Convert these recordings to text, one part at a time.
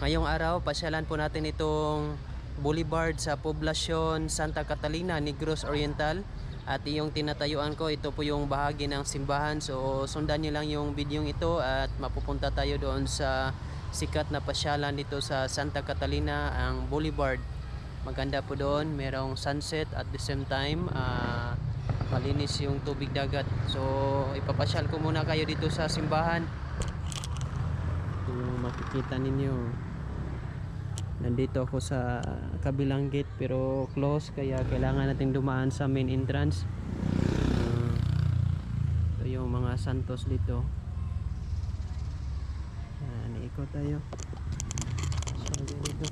Ngayong araw, pasyalan po natin itong boulevard sa poblasyon Santa Catalina, Negros Oriental. At yung tinatayuan ko, ito po yung bahagi ng simbahan. So sundan nyo lang yung video ito at mapupunta tayo doon sa sikat na pasyalan dito sa Santa Catalina, ang boulevard. Maganda po doon, merong sunset at the same time, ah, malinis yung tubig dagat. So ipapasyal ko muna kayo dito sa simbahan. Ito makikita ninyo. Nandito ako sa kabilang gate pero close kaya kailangan nating dumaan sa main entrance. Ito yung mga santos dito. Yan, ikot tayo. So, dito.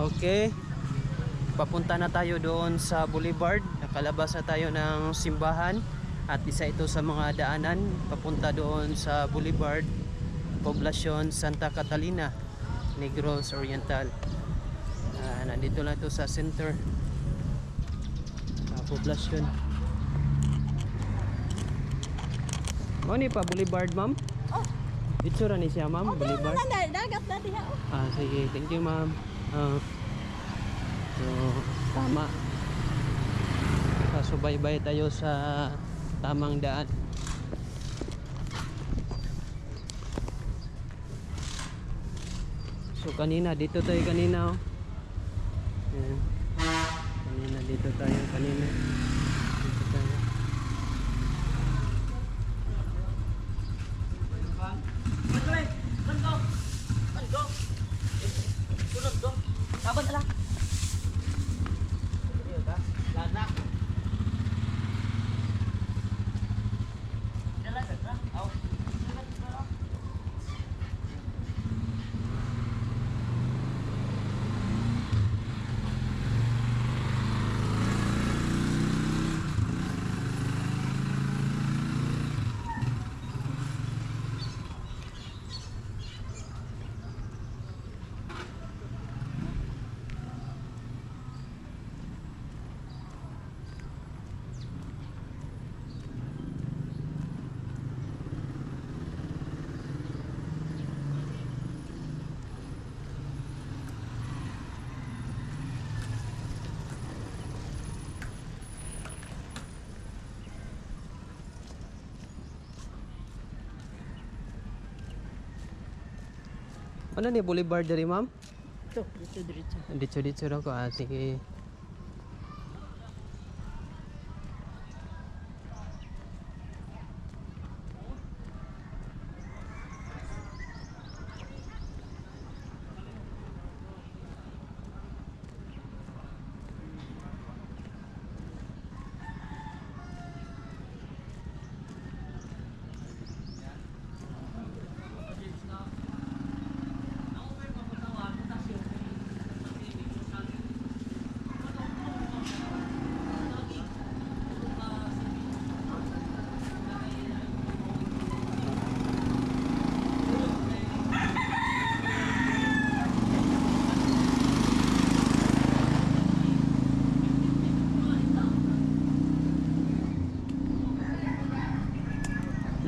Okay. Papunta na tayo doon sa boulevard. Nakalabas na tayo ng simbahan. At isa ito sa mga daanan papunta doon sa boulevard. Poblasyon Santa Catalina, Negros Oriental. Ah, nandito lang ito sa center. Poblasyon. Mo ni pa boulevard, ma'am? Oh. Dito ra ni siya, ma'am, Okay, boulevard. na. Dagat na diha. oh. Ah, sige. Thank you, ma'am. Ah, so, tama. Kasubaybay tayo sa tamang daan. So, kanina, dito tayo kanina, oh. Kanina, dito tayo, kanina. Dito tayo. Kaban ala. Ano ni boulevard dari, ma'am? Ito, dito diretso. Dito dito raw ko. Ah, sige.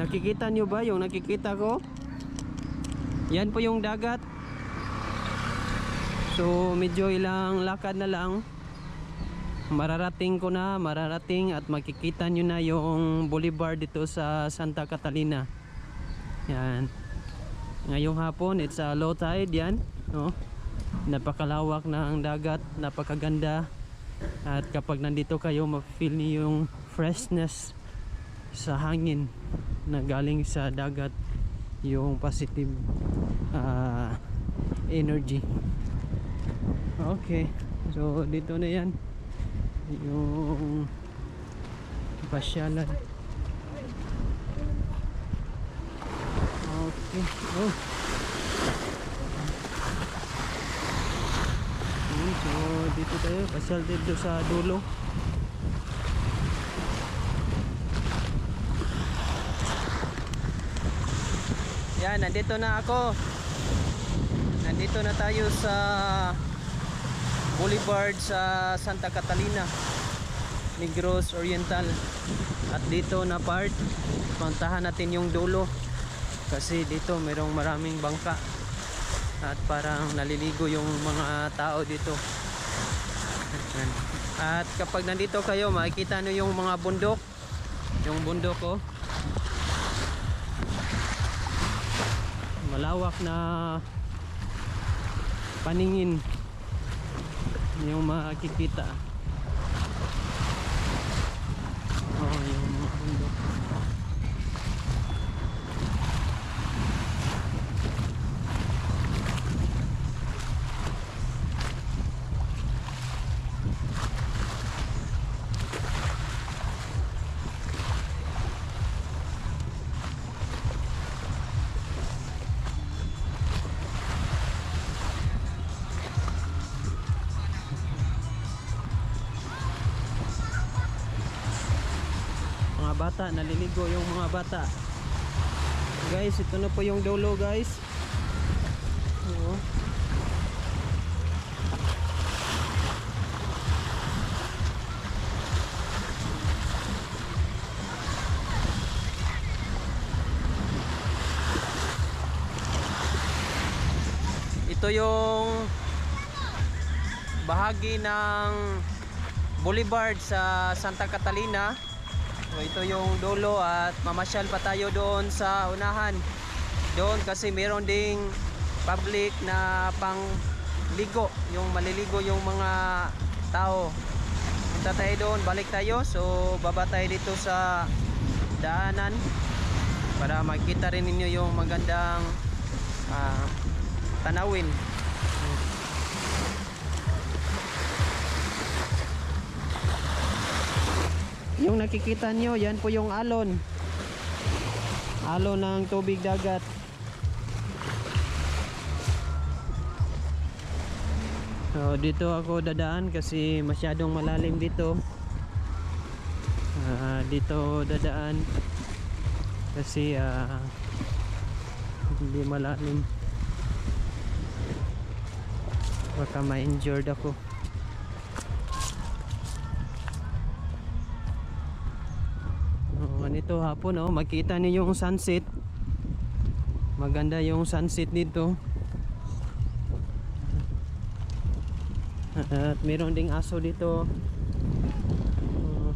Nakikita nyo ba yung nakikita ko? Yan po yung dagat. So medyo ilang lakad na lang. Mararating ko na, mararating at makikita nyo na yung boulevard dito sa Santa Catalina. Yan. Ngayong hapon, it's a low tide yan. No? Napakalawak na ang dagat, napakaganda. At kapag nandito kayo, ma-feel niyo yung freshness sa hangin na galing sa dagat yung positive ah, energy. Okay so dito na yan. Yung pasyalan. Okay oh. So dito tayo pasyal dito sa dulo Yan, nandito na ako. Nandito na tayo sa Boulevard sa Santa Catalina, Negros Oriental. At dito na part, puntahan natin yung dulo. Kasi dito merong maraming bangka. At parang naliligo yung mga tao dito. At kapag nandito kayo, makikita nyo yung mga bundok. Yung bundok ko. Malawak na paningin. Yung makikita mga bata naliligo yung mga bata. Guys ito na po yung dulo guys. Oo. ito yung bahagi ng boulevard sa Santa Catalina So, ito yung dulo at mamasyal pa tayo doon sa unahan. Doon kasi meron ding public na pang ligo, yung maliligo yung mga tao. Punta tayo doon, balik tayo. So baba tayo dito sa daanan para makita rin ninyo yung magandang ah, tanawin. Yung nakikita nyo, yan po yung alon. Alon ng tubig dagat. So, dito ako dadaan kasi masyadong malalim dito. Ah, dito dadaan kasi ah, hindi malalim. Baka ma-injured ako. Ganito hapon oh, makita niyo yung sunset. Maganda yung sunset dito. At meron ding aso dito. Oh.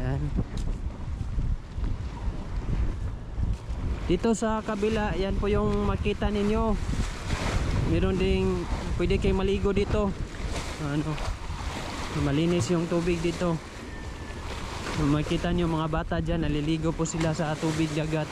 Yan. Dito sa kabila, yan po yung makita ninyo. Meron ding pwede kayong maligo dito. Ano? Malinis yung tubig dito. Makita nyo mga bata dyan, naliligo po sila sa tubig dagat.